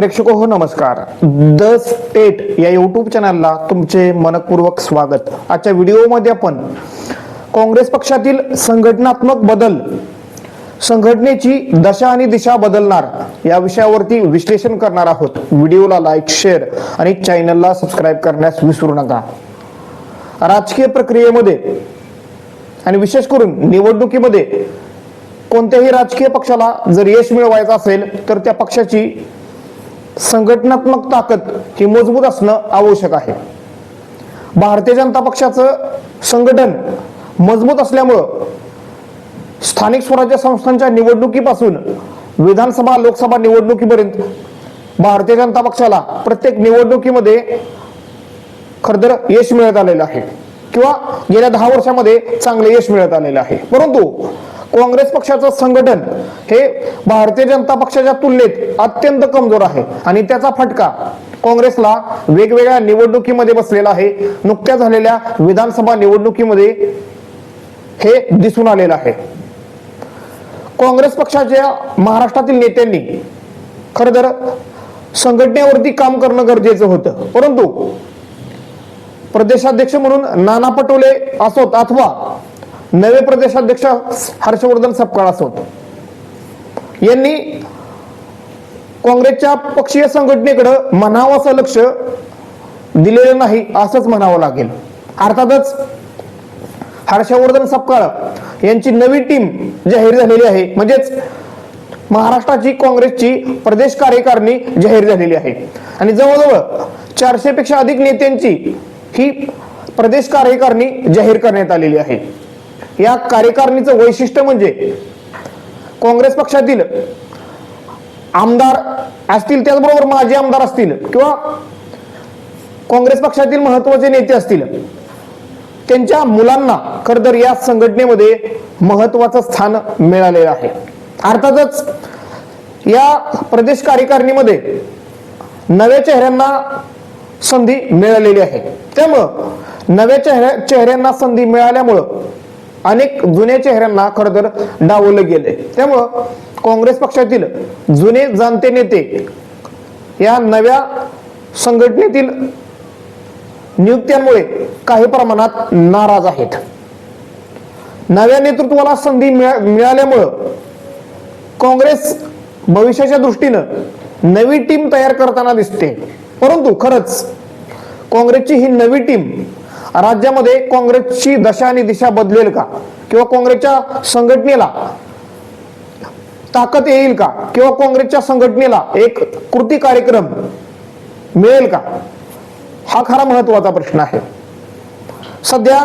प्रेक्षक हो नमस्कार. द स्टेट या युट्यूब चॅनलला तुमचे मनपूर्वक स्वागत. आजच्या व्हिडिओमध्ये आपण काँग्रेस पक्षातील संघटनात्मक बदल संघटनेची दशा आणि दिशा बदलणार या विषयावरती विश्लेषण करणार आहोत. व्हिडिओला लाईक शेअर आणि चॅनलला सबस्क्राईब करण्यास विसरू नका. राजकीय प्रक्रियेमध्ये आणि विशेष करून निवडणुकीमध्ये कोणत्याही राजकीय पक्षाला जर यश मिळवायचं असेल तर त्या पक्षाची संघटनात्मक ताकद ही मजबूत असणं आवश्यक आहे. भारतीय जनता पक्षाचं संघटन मजबूत असल्यामुळं स्थानिक स्वराज्य संस्थांच्या निवडणुकीपासून विधानसभा लोकसभा निवडणुकीपर्यंत भारतीय जनता पक्षाला प्रत्येक निवडणुकीमध्ये खरंतर यश मिळत आलेलं आहे. किंवा गेल्या दहा वर्षामध्ये चांगले यश मिळत आलेलं आहे. परंतु काँग्रेस पक्षाचं संघटन हे भारतीय जनता पक्षाच्या तुलनेत अत्यंत कमजोर आहे. आणि त्याचा फटका काँग्रेसला वेगवेगळ्या निवडणुकीमध्ये बसलेला आहे. नुकत्या झालेल्या विधानसभा निवडणुकीमध्ये हे दिसून आलेलं आहे. काँग्रेस पक्षाच्या महाराष्ट्रातील नेत्यांनी खर तर संघटनेवरती काम करणं गरजेचं होतं. परंतु प्रदेशाध्यक्ष म्हणून नाना पटोले असोत अथवा नवे प्रदेशाध्यक्ष हर्षवर्धन सपकाळ यांनी काँग्रेसच्या पक्षीय संघटनेकडे म्हणावं असं लक्ष दिलेलं नाही असंच म्हणावं लागेल. अर्थातच हर्षवर्धन सपकाळ यांची नवी टीम जाहीर झालेली आहे. म्हणजेच महाराष्ट्राची काँग्रेसची प्रदेश कार्यकारिणी जाहीर झालेली आहे. आणि जवळजवळ चारशे पेक्षा अधिक नेत्यांची ही प्रदेश कार्यकारिणी जाहीर करण्यात आलेली आहे. या कार्यकारिणीचं वैशिष्ट्य म्हणजे काँग्रेस पक्षातील आमदार असतील त्याचबरोबर माजी आमदार असतील किंवा काँग्रेस पक्षातील महत्त्वाचे नेते असतील त्यांच्या मुलांना खरं तर या संघटनेमध्ये महत्वाचं स्थान मिळालेलं आहे. अर्थातच या प्रदेश कार्यकारिणीमध्ये नव्या चेहऱ्यांना संधी मिळालेली आहे. त्यामुळं नव्या चेहऱ्या चेहऱ्यांना संधी मिळाल्यामुळं अनेक जुन्या चेहऱ्यांना खरं तर डावलं गेलंय. त्यामुळं काँग्रेस पक्षातील जुने जाणते नेते या नव्या संघटनेतील नियुक्त्यांमुळे काही प्रमाणात नाराज आहेत. नव्या नेतृत्वाला संधी मिळा मिळाल्यामुळं काँग्रेस भविष्याच्या दृष्टीनं नवी टीम तयार करताना दिसते. परंतु खरंच काँग्रेसची ही नवी टीम राज्यामध्ये काँग्रेसची दशा आणि दिशा बदलेल का? किंवा काँग्रेसच्या संघटनेला ताकद येईल का? किंवा काँग्रेसच्या संघटनेला एक कृती कार्यक्रम मिळेल का? हा खरा महत्त्वाचा प्रश्न आहे. सध्या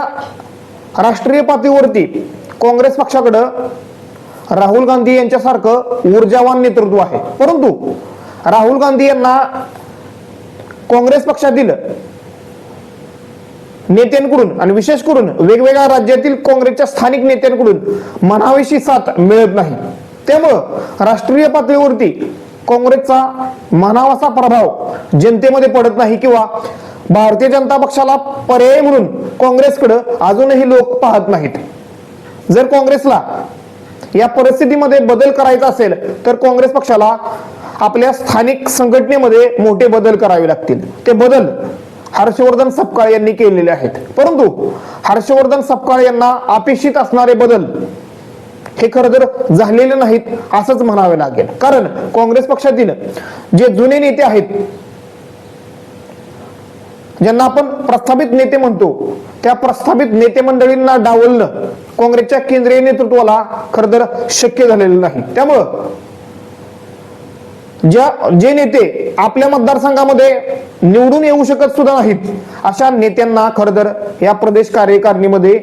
राष्ट्रीय पातळीवरती काँग्रेस पक्षाकडं राहुल गांधी यांच्यासारखं ऊर्जावान नेतृत्व आहे. परंतु राहुल गांधी यांना काँग्रेस पक्षातील नेत्यांकडून आणि विशेष करून वेगवेगळ्या राज्यातील काँग्रेसच्या स्थानिक नेत्यांकडून मनावीशी साथ मिळत नाही. त्यामुळं राष्ट्रीय पातळीवरती काँग्रेसचा मनावासा प्रभाव जनतेमध्ये पडत नाही किंवा भारतीय जनता पक्षाला पर्याय म्हणून काँग्रेसकडे अजूनही लोक पाहत नाहीत. जर काँग्रेसला या परिस्थितीमध्ये बदल करायचा असेल तर काँग्रेस पक्षाला आपल्या स्थानिक संघटनेमध्ये मोठे बदल करावे लागतील. ते बदल हर्षवर्धन सपकाळ यांनी केलेले आहेत. परंतु हर्षवर्धन सपकाळ यांना अपेक्षित असणारे बदल हे खरं तर झालेले नाहीत असंच म्हणावे लागेल. कारण काँग्रेस पक्षातील जे जुने नेते आहेत ज्यांना आपण प्रस्थापित नेते म्हणतो त्या प्रस्थापित नेते मंडळींना डावलणं काँग्रेसच्या केंद्रीय नेतृत्वाला खरं तर शक्य झालेलं नाही. त्यामुळं ज्या जे नेते आपल्या मतदारसंघामध्ये निवडून येऊ शकत सुद्धा नाहीत अशा नेत्यांना खरं तर या प्रदेश कार्यकारिणीमध्ये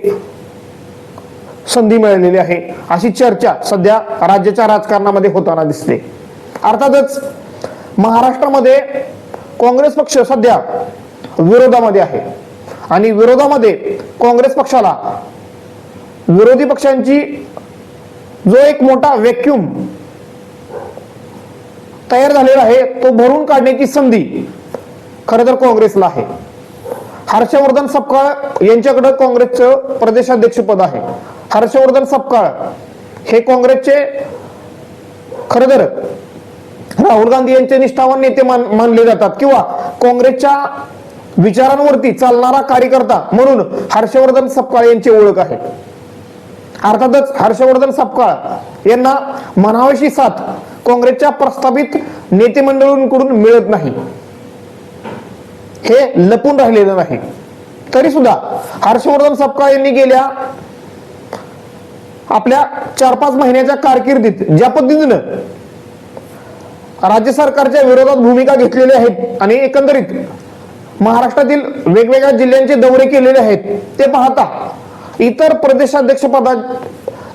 संधी मिळालेली आहे. अशी चर्चा सध्या राज्याच्या राजकारणामध्ये होताना दिसते. अर्थातच महाराष्ट्रामध्ये काँग्रेस पक्ष सध्या विरोधामध्ये आहे. आणि विरोधामध्ये काँग्रेस पक्षाला विरोधी पक्षांची जो एक मोठा व्हॅक्युम तयार झालेला आहे तो भरून काढण्याची संधी खरं तर काँग्रेसला आहे. हर्षवर्धन सपकाळ यांच्याकडे काँग्रेसचं प्रदेशाध्यक्ष पद आहे. हर्षवर्धन सपकाळ हे काँग्रेसचे खर तर राहुल गांधी यांचे निष्ठावान नेते मान मानले जातात किंवा काँग्रेसच्या विचारांवरती चालणारा कार्यकर्ता म्हणून हर्षवर्धन सपकाळ यांची ओळख आहे. अर्थातच हर्षवर्धन सपकाळ यांना मनावशी साथ काँग्रेसच्या प्रस्तावित नेतेमंडळांकडून मिळत नाही. हे लपून राहिलेलं नाही. तरी सुद्धा हर्षवर्धन सपकाळ यांनी गेल्या आपल्या चार पाच महिन्याच्या कारकिर्दीत ज्या पद्धतीनं राज्य सरकारच्या विरोधात भूमिका घेतलेल्या आहेत आणि एकंदरीत महाराष्ट्रातील वेगवेगळ्या जिल्ह्यांचे दौरे केलेले आहेत ते पाहता इतर प्रदेशाध्यक्ष पदा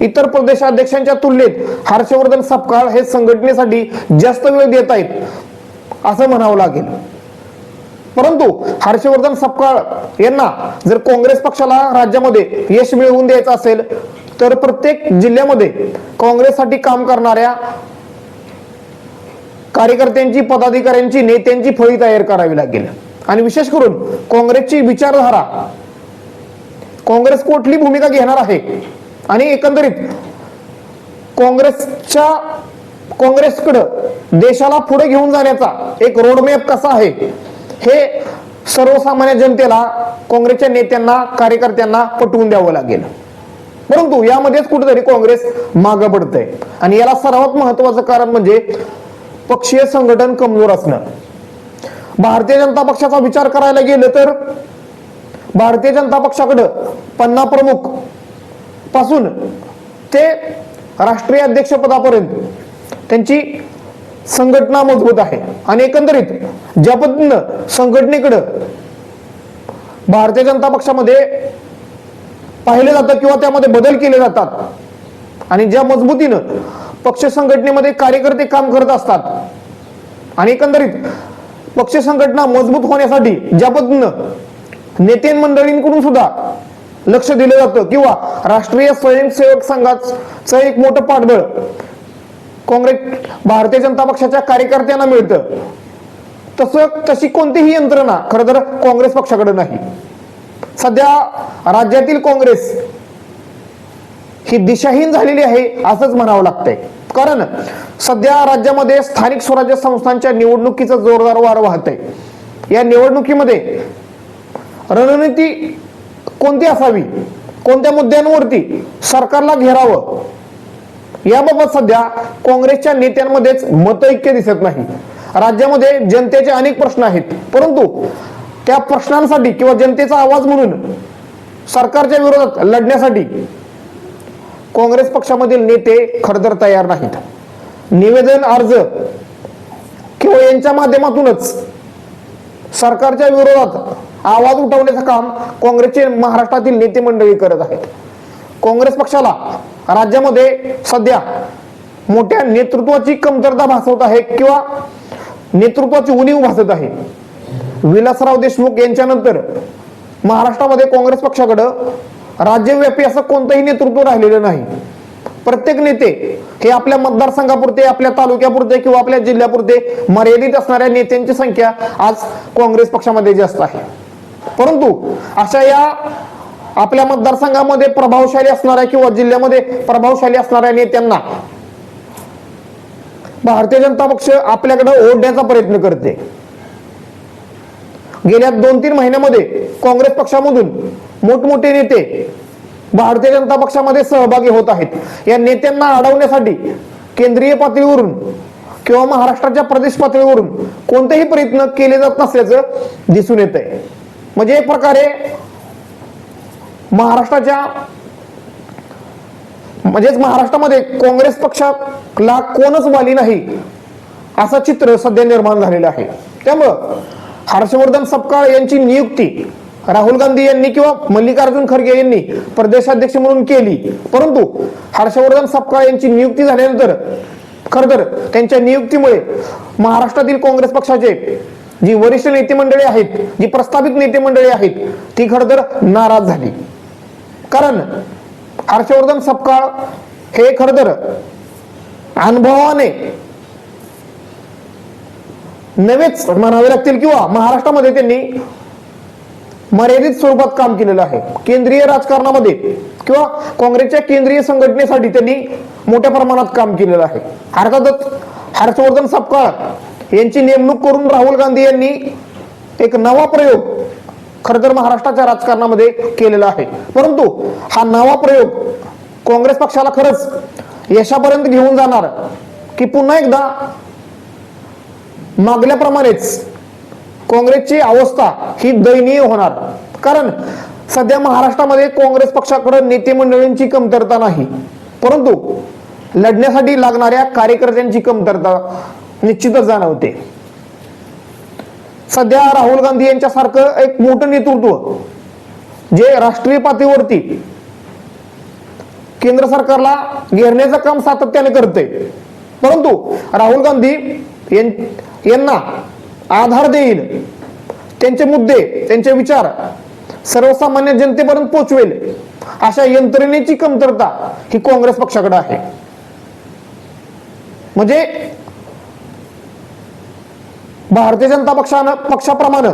इतर प्रदेशाध्यक्षांच्या तुलनेत हर्षवर्धन सपकाळ हे संघटनेसाठी जास्त वेळ देत आहेत असं म्हणावं लागेल. परंतु हर्षवर्धन सपकाळ यांना जर काँग्रेस पक्षाला राज्यामध्ये यश मिळवून द्यायचं असेल तर प्रत्येक जिल्ह्यामध्ये काँग्रेससाठी काम करणाऱ्या कार्यकर्त्यांची पदाधिकाऱ्यांची नेत्यांची फळी तयार करावी लागेल. आणि विशेष करून काँग्रेसची विचारधारा काँग्रेस कुठली भूमिका घेणार आहे आणि एकंदरीत काँग्रेसच्या काँग्रेसकडं देशाला पुढे घेऊन जाण्याचा एक रोडमॅप कसा आहे हे सर्वसामान्य जनतेला काँग्रेसच्या नेत्यांना कार्यकर्त्यांना पटवून द्यावं लागेल. परंतु यामध्येच कुठेतरी काँग्रेस मागं पडतंय. आणि याला सर्वात महत्वाचं कारण म्हणजे पक्षीय संघटन कमजोर असणं. भारतीय जनता पक्षाचा विचार करायला गेलं तर भारतीय जनता पक्षाकडं पन्ना प्रमुख पासून ते राष्ट्रीय अध्यक्षपदापर्यंत त्यांची संघटना मजबूत आहे आणि एकंदरीत ज्या पद्धतीनं संघटनेकडं भारतीय जनता पक्षामध्ये पाहिलं जातं किंवा त्यामध्ये बदल केले जातात आणि ज्या मजबूतीनं पक्ष संघटनेमध्ये कार्यकर्ते काम करत असतात आणि एकंदरीत पक्ष संघटना मजबूत होण्यासाठी ज्या पद्धतीनं नेते मंडळींकडून सुद्धा लक्ष दिलं जातं. किंवा राष्ट्रीय स्वयंसेवक संघाचं एक मोठं पाठबळ काँग्रेस भारतीय जनता पक्षाच्या कार्यकर्त्यांना मिळतं. तसं तशी कोणतीही यंत्रणा खरं तर काँग्रेस पक्षाकडे नाही. सध्या राज्यातील काँग्रेस ही दिशाहीन झालेली आहे असंच म्हणावं लागतंय. कारण सध्या राज्यामध्ये स्थानिक स्वराज्य संस्थांच्या निवडणुकीचा जोरदार वार वाहत आहे या निवडणुकीमध्ये रणनीती कोणती असावी? कोणत्या मुद्द्यांवरती सरकारला घेरावं? याबाबत सध्या काँग्रेसच्या नेत्यांमध्येच मतैक्य दिसत नाही. राज्यामध्ये जनतेचे अनेक प्रश्न आहेत. परंतु त्या प्रश्नांसाठी किंवा जनतेचा आवाज म्हणून सरकारच्या विरोधात लढण्यासाठी काँग्रेस पक्षामधील नेते खडतर तयार नाहीत. निवेदन अर्ज किंवा यांच्या माध्यमातूनच सरकारच्या विरोधात आवाज उठवण्याचं काम काँग्रेसचे महाराष्ट्रातील नेते मंडळी करत आहेत. काँग्रेस पक्षाला राज्यामध्ये सध्या मोठ्या नेतृत्वाची कमतरता भासवत आहे किंवा नेतृत्वाची उणीव भासत आहे. विलासराव देशमुख यांच्यानंतर महाराष्ट्रामध्ये काँग्रेस पक्षाकडं राज्यव्यापी असं कोणतंही नेतृत्व राहिलेलं नाही. प्रत्येक नेते हे आपल्या मतदारसंघापुरते आपल्या तालुक्यापुरते किंवा आपल्या जिल्ह्यापुरते मर्यादित असणाऱ्या नेत्यांची संख्या आज काँग्रेस पक्षामध्ये जास्त आहे. परंतु अशा या आपल्या मतदारसंघामध्ये प्रभावशाली असणाऱ्या किंवा जिल्ह्यामध्ये प्रभावशाली असणाऱ्या नेत्यांना भारतीय जनता पक्ष आपल्याकडे ओढण्याचा प्रयत्न करते. गेल्या दोन तीन महिन्यामध्ये काँग्रेस पक्षामधून मोठमोठे नेते भारतीय जनता पक्षामध्ये सहभागी होत आहेत. या नेत्यांना अडवण्यासाठी केंद्रीय पातळीवरून किंवा महाराष्ट्राच्या प्रदेश पातळीवरून कोणतेही प्रयत्न केले जात नसल्याचं दिसून येत आहे म्हणजे एक प्रकारे महाराष्ट्राच्या म्हणजेच महाराष्ट्रामध्ये काँग्रेस पक्षाला कोणच वाली नाही असं चित्र सध्या निर्माण झालेलं आहे. त्यामुळं हर्षवर्धन सपकाळ यांची नियुक्ती राहुल गांधी यांनी किंवा मल्लिकार्जुन खरगे यांनी प्रदेशाध्यक्ष म्हणून केली. परंतु हर्षवर्धन सपकाळ यांची नियुक्ती झाल्यानंतर खर तर त्यांच्या नियुक्तीमुळे महाराष्ट्रातील काँग्रेस पक्षाचे जी वरिष्ठ नेते मंडळी आहेत जी प्रस्तावित नेते मंडळी आहेत ती खर तर नाराज झाली. कारण हर्षवर्धन सपकाळ हे खर तर अनुभवाने नवेच म्हणावे लागतील किंवा महाराष्ट्रामध्ये त्यांनी मर्यादित स्वरूपात काम केलेलं आहे. केंद्रीय राजकारणामध्ये किंवा काँग्रेसच्या केंद्रीय संघटनेसाठी त्यांनी मोठ्या प्रमाणात काम केलेलं आहे. अर्थातच हर्षवर्धन सपकाळ यांची नेमणूक करून राहुल गांधी यांनी एक नवा प्रयोग खर तर महाराष्ट्राच्या राजकारणामध्ये केलेला आहे. परंतु हा नवा प्रयोग काँग्रेस पक्षाला खरंच यशापर्यंत घेऊन जाणार की पुन्हा एकदा मागल्याप्रमाणेच काँग्रेसची अवस्था ही दयनीय होणार. कारण सध्या महाराष्ट्रामध्ये काँग्रेस पक्षाकडे नेते मंडळींची कमतरता नाही. परंतु लढण्यासाठी लागणाऱ्या कार्यकर्त्यांची कमतरता निश्चितच जाणवते. सध्या राहुल गांधी यांच्यासारखं एक मोठं नेतृत्व जे राष्ट्रीय पातळीवरती केंद्र सरकारला घेरण्याचं काम सातत्याने करते परंतु राहुल गांधी यांना आधार देईल त्यांचे मुद्दे त्यांचे विचार सर्वसामान्य जनतेपर्यंत पोहोचवेल अशा यंत्रणेची कमतरता ही काँग्रेस पक्षाकडे आहे. म्हणजे भारतीय जनता पक्षानं पक्षाप्रमाणे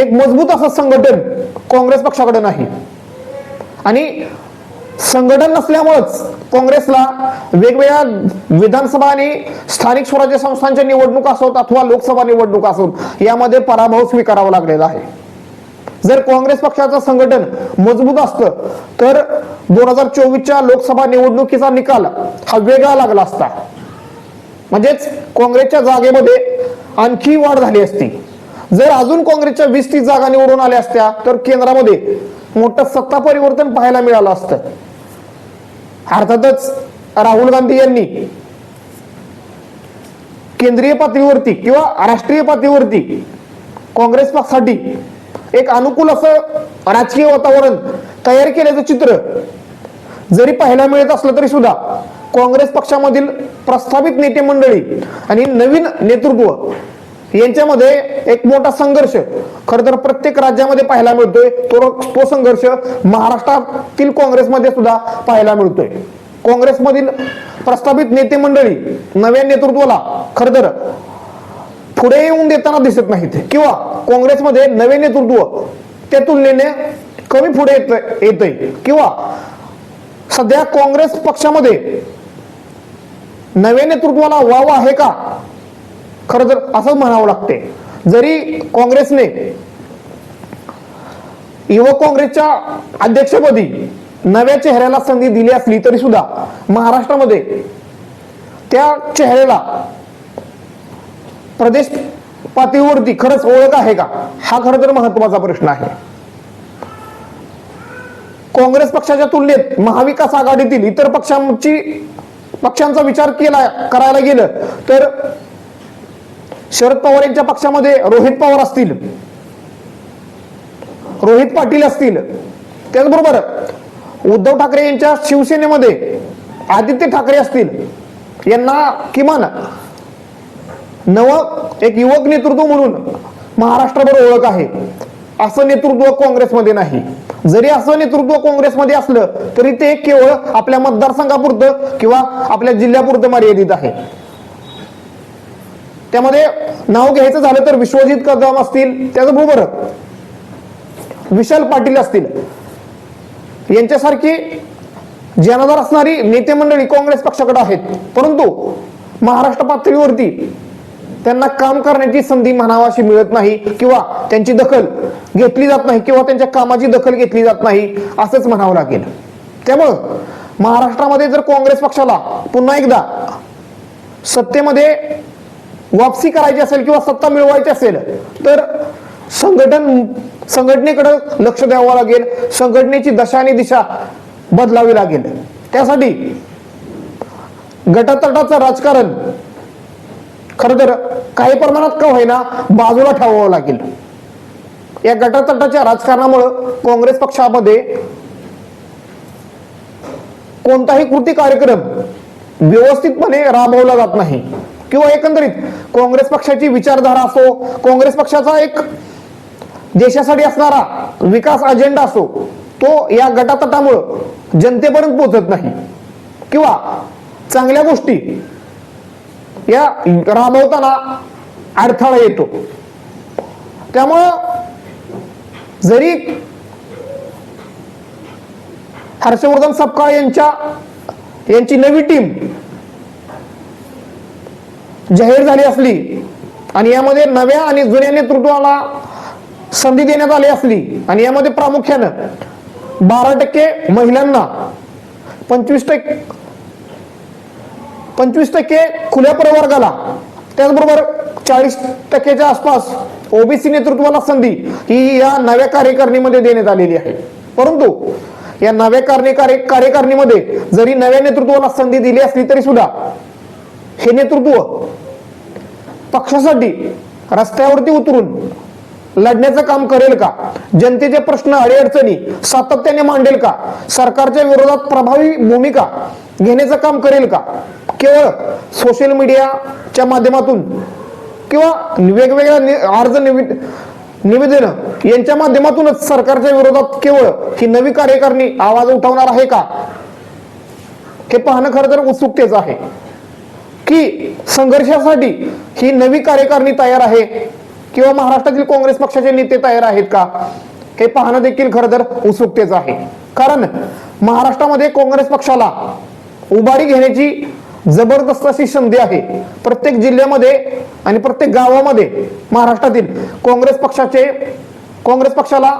एक मजबूत असं संघटन काँग्रेस पक्षाकडे नाही. आणि संघटन नसल्यामुळेच काँग्रेसला वेगवेगळ्या विधानसभा आणि स्थानिक स्वराज्य संस्थांच्या निवडणुका असोत अथवा लोकसभा निवडणुका असोत यामध्ये पराभव स्वीकारावा लागलेला आहे. जर काँग्रेस पक्षाचं संघटन मजबूत असतं तर दोन हजार चोवीसच्या लोकसभा निवडणुकीचा निकाल हा वेगळा लागला असता. म्हणजेच काँग्रेसच्या जागेमध्ये आणखी वाढ झाली असती. जर अजून काँग्रेसच्या वीस तीस जागा निवडून आल्या असत्या तर केंद्रामध्ये मोठं सत्ता परिवर्तन पाहायला मिळालं असतं. अर्थातच राहुल गांधी यांनी केंद्रीय पातळीवरती किंवा राष्ट्रीय पातळीवरती काँग्रेस पक्षासाठी एक अनुकूल असं राजकीय वातावरण तयार केल्याचं चित्र जरी पाहायला मिळत असलं तरी सुद्धा काँग्रेस पक्षामधील प्रस्थापित नेते मंडळी आणि नवीन नेतृत्व यांच्यामध्ये एक मोठा संघर्ष खर तर प्रत्येक राज्यामध्ये पाहायला मिळतोय तो तो संघर्ष महाराष्ट्रातील काँग्रेसमध्ये सुद्धा पाहायला मिळतोय. काँग्रेसमधील प्रस्थापित नेते मंडळी नव्या नेतृत्वाला खर तर पुढे येऊन देताना दिसत नाहीत किंवा काँग्रेसमध्ये नवे नेतृत्व त्या तुलनेने कमी पुढे येत येतंय किंवा सध्या काँग्रेस पक्षामध्ये नव्या नेतृत्वाला वाव आहे का? खरं तर असं म्हणावं लागते. जरी काँग्रेसने युवक काँग्रेसच्या अध्यक्षपदी नव्या चेहऱ्याला संधी दिली असली तरी सुद्धा महाराष्ट्रामध्ये त्या चेहऱ्याला प्रदेश पातळीवरती खरंच ओळख आहे का? हा खरं तर महत्त्वाचा प्रश्न आहे. काँग्रेस पक्षाच्या तुलनेत महाविकास आघाडीतील इतर पक्षांची पक्षांचा विचार केला करायला गेलं तर शरद पवार यांच्या पक्षामध्ये रोहित पवार असतील रोहित पाटील असतील त्याचबरोबर उद्धव ठाकरे यांच्या शिवसेनेमध्ये आदित्य ठाकरे असतील यांना किमान नव एक युवक नेतृत्व म्हणून महाराष्ट्रभर ओळख आहे असं नेतृत्व काँग्रेसमध्ये नाही. जरी असं नेतृत्व काँग्रेसमध्ये असलं तरी ते केवळ आपल्या मतदारसंघापुरतं किंवा आपल्या जिल्ह्यापुरतं मर्यादित आहे. त्यामध्ये नाव घ्यायचं झालं तर विश्वजित कदम असतील त्याचबरोबर विशाल पाटील असतील. यांच्यासारखी जनाधार असणारी नेते मंडळी काँग्रेस पक्षाकडे आहेत. परंतु महाराष्ट्र पातळीवरती त्यांना काम करण्याची संधी म्हणावाशी मिळत नाही किंवा त्यांची दखल घेतली जात नाही किंवा त्यांच्या कामाची दखल घेतली जात नाही असंच म्हणावं लागेल. त्यामुळं महाराष्ट्रामध्ये जर काँग्रेस पक्षाला पुन्हा एकदा सत्तेमध्ये वापसी करायची असेल किंवा सत्ता मिळवायची असेल तर संघटन संघटनेकडे लक्ष द्यावं लागेल संघटनेची दशा आणि दिशा बदलावी लागेल. त्यासाठी गटातटाचं राजकारण खर तर काही प्रमाणात का होईना बाजूला ठेवावं लागेल. या गटातटाच्या राजकारणामुळं काँग्रेस पक्षामध्ये कोणताही कृती कार्यक्रम व्यवस्थितपणे राबवला जात नाही. किंवा एकंदरीत काँग्रेस पक्षाची विचारधारा असो काँग्रेस पक्षाचा एक देशासाठी असणारा विकास अजेंडा असो तो या गटातटामुळं जनतेपर्यंत पोहोचत नाही. किंवा चांगल्या गोष्टी या राबवताना अडथळा येतो. त्यामुळं जरी हर्षवर्धन सपकाळ यांच्या यांची नवी टीम जाहीर झाली असली आणि यामध्ये नव्या आणि जुन्या नेतृत्वाला संधी देण्यात आली असली आणि यामध्ये प्रामुख्यानं बारा टक्के महिलांना पंचवीस टक्के पंचवीस टक्के खुल्या प्रवर्गाला त्याचबरोबर चाळीस टक्केच्या आसपास ओबीसी नेतृत्वाला संधी ही या नव्या कार्यकारिणीमध्ये देण्यात आलेली आहे. परंतु या नव्या कार्य कार्य कार्यकारिणीमध्ये जरी नव्या नेतृत्वाला संधी दिली असली तरी सुद्धा हे नेतृत्व पक्षासाठी रस्त्यावरती उतरून लढण्याचं काम करेल का? जनतेचे प्रश्न अडीअडचणी सातत्याने मांडेल का? सरकारच्या विरोधात प्रभावी भूमिका घेण्याचं काम करेल का? केवळ सोशल मीडियाच्या माध्यमातून किंवा वेगवेगळ्या अर्ज निवेद निवेदन यांच्या माध्यमातूनच सरकारच्या विरोधात केवळ ही नवी कार्यकारिणी आवाज उठवणार आहे का? हे पाहणं खरं तर उत्सुकतेच आहे. की संघर्षासाठी ही नवी कार्यकारिणी तयार आहे किंवा महाराष्ट्रातील काँग्रेस पक्षाचे नेते तयार आहेत का? हे पाहणं देखील खरं तर उत्सुकतेच आहे. कारण महाराष्ट्रामध्ये काँग्रेस पक्षाला उभारी घेण्याची जबरदस्त अशी संधी आहे. प्रत्येक जिल्ह्यामध्ये आणि प्रत्येक गावामध्ये महाराष्ट्रातील काँग्रेस पक्षाचे काँग्रेस पक्षाला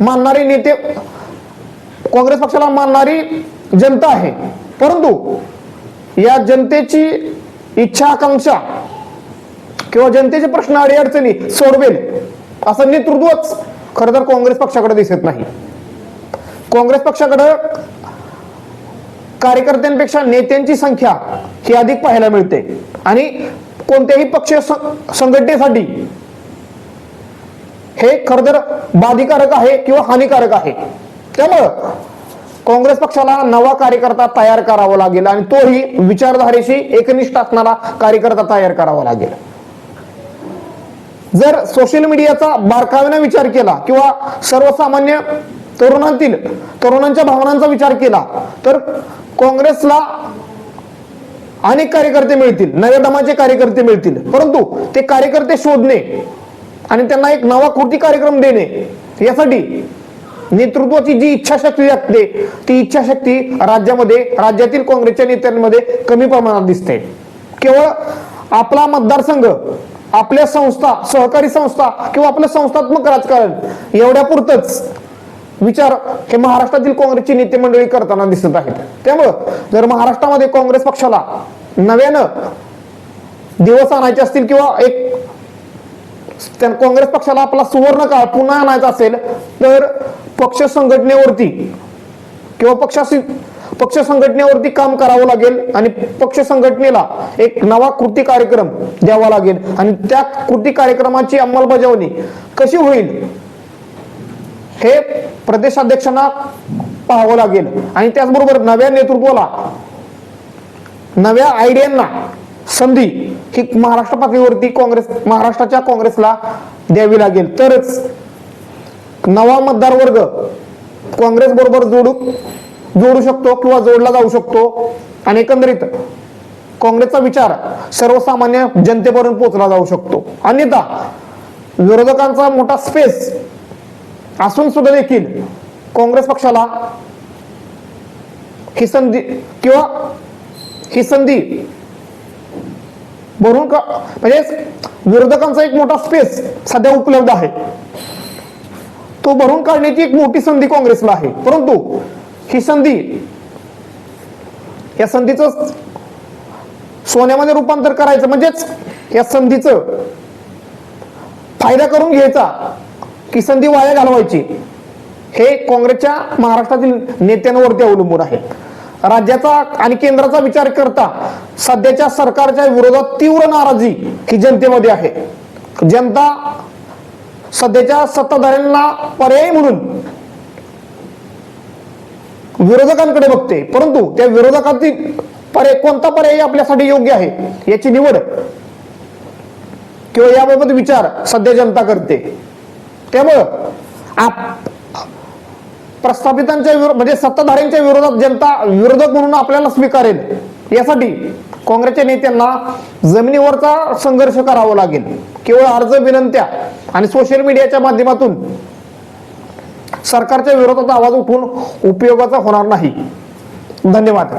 मानणारे नेते काँग्रेस पक्षाला मानणारी जनता आहे. परंतु या जनतेची इच्छा आकांक्षा किंवा जनतेचे प्रश्न अडीअडचणी सोडवेल असं नेतृत्वच खरं तर काँग्रेस पक्षाकडे दिसत नाही. काँग्रेस पक्षाकडे कार्यकर्त्यांपेक्षा नेत्यांची संख्या ही अधिक पाहायला मिळते. आणि कोणत्याही पक्ष संघटनेसाठी हे खर तर बाधिकारक आहे किंवा हानिकारक आहे. त्यामुळं काँग्रेस पक्षाला नवा कार्यकर्ता तयार करावा लागेल आणि तोही विचारधारेशी एकनिष्ठ असणारा कार्यकर्ता तयार करावा लागेल. जर सोशल मीडियाचा बारकाव्याने विचार केला किंवा सर्वसामान्य तरुणांतील तरुणांच्या भावनांचा विचार केला तर काँग्रेसला अनेक कार्यकर्ते मिळतील नव्या दमाचे कार्यकर्ते मिळतील परंतु ते कार्यकर्ते शोधणे आणि त्यांना एक नवा कृती कार्यक्रम देणे यासाठी नेतृत्वाची जी इच्छाशक्ती लागते ती इच्छाशक्ती राज्यामध्ये राज्यातील काँग्रेसच्या नेत्यांमध्ये कमी प्रमाणात दिसते. केवळ आपला मतदारसंघ आपल्या संस्था सहकारी संस्था किंवा आपलं संस्थात्मक राजकारण एवढ्या पुरतच विचार हे महाराष्ट्रातील काँग्रेसची नेते मंडळी करताना दिसत आहेत. त्यामुळं जर महाराष्ट्रामध्ये काँग्रेस पक्षाला नव्यानं दिवस आणायचे असतील किंवा एक काँग्रेस पक्षाला आपला सुवर्ण काळ पुन्हा आणायचा असेल तर पक्ष संघटनेवरती किंवा पक्षाशी पक्ष संघटनेवरती काम करावं लागेल आणि पक्ष संघटनेला एक नवा कृती कार्यक्रम द्यावा लागेल. आणि त्या कृती कार्यक्रमाची अंमलबजावणी कशी होईल? हे प्रदेशाध्यक्षांना पाहावं लागेल. आणि त्याचबरोबर नव्या नेतृत्वाला नव्या आयडियांना संधी ही महाराष्ट्र पातळीवरती काँग्रेस महाराष्ट्राच्या काँग्रेसला द्यावी लागेल. तरच नवा मतदार वर्ग काँग्रेस बरोबर जोडू जोडू शकतो किंवा जोडला जाऊ शकतो. आणि एकंदरीत काँग्रेसचा विचार सर्वसामान्य जनतेपर्यंत पोहोचला जाऊ शकतो. अन्यथा विरोधकांचा मोठा स्पेस असून सुद्धा देखील काँग्रेस पक्षाला ही संधी किंवा ही संधी भरून का म्हणजे विरोधकांचा एक मोठा स्पेस सध्या उपलब्ध आहे. तो भरून काढण्याची एक मोठी संधी काँग्रेसला आहे. परंतु ही संधी या संधीचं सोन्यामध्ये रूपांतर करायचं म्हणजेच या संधीचं फायदा करून घ्यायचा की संधी वाया घालवायची? हे काँग्रेसच्या महाराष्ट्रातील नेत्यांवरती अवलंबून आहे. राज्याचा आणि केंद्राचा विचार करता सध्याच्या सरकारच्या विरोधात तीव्र नाराजी ही जनतेमध्ये आहे. जनता सध्याच्या सत्ताधाऱ्यांना पर्याय म्हणून विरोधकांकडे बघते परंतु त्या विरोधकातील पर्याय कोणता पर्याय आपल्यासाठी योग्य आहे याची निवड किंवा याबाबत विचार सध्या जनता करते. त्यामुळं आप प्रस्थापितांच्या विरोध म्हणजे सत्ताधाऱ्यांच्या विरोधात जनता विरोधक म्हणून आपल्याला स्वीकारेल. यासाठी काँग्रेसच्या नेत्यांना जमिनीवरचा संघर्ष करावा लागेल. केवळ अर्ज विनंत्या आणि सोशल मीडियाच्या माध्यमातून सरकारच्या विरोधात आवाज उठून उपयोगाचा होणार नाही. धन्यवाद.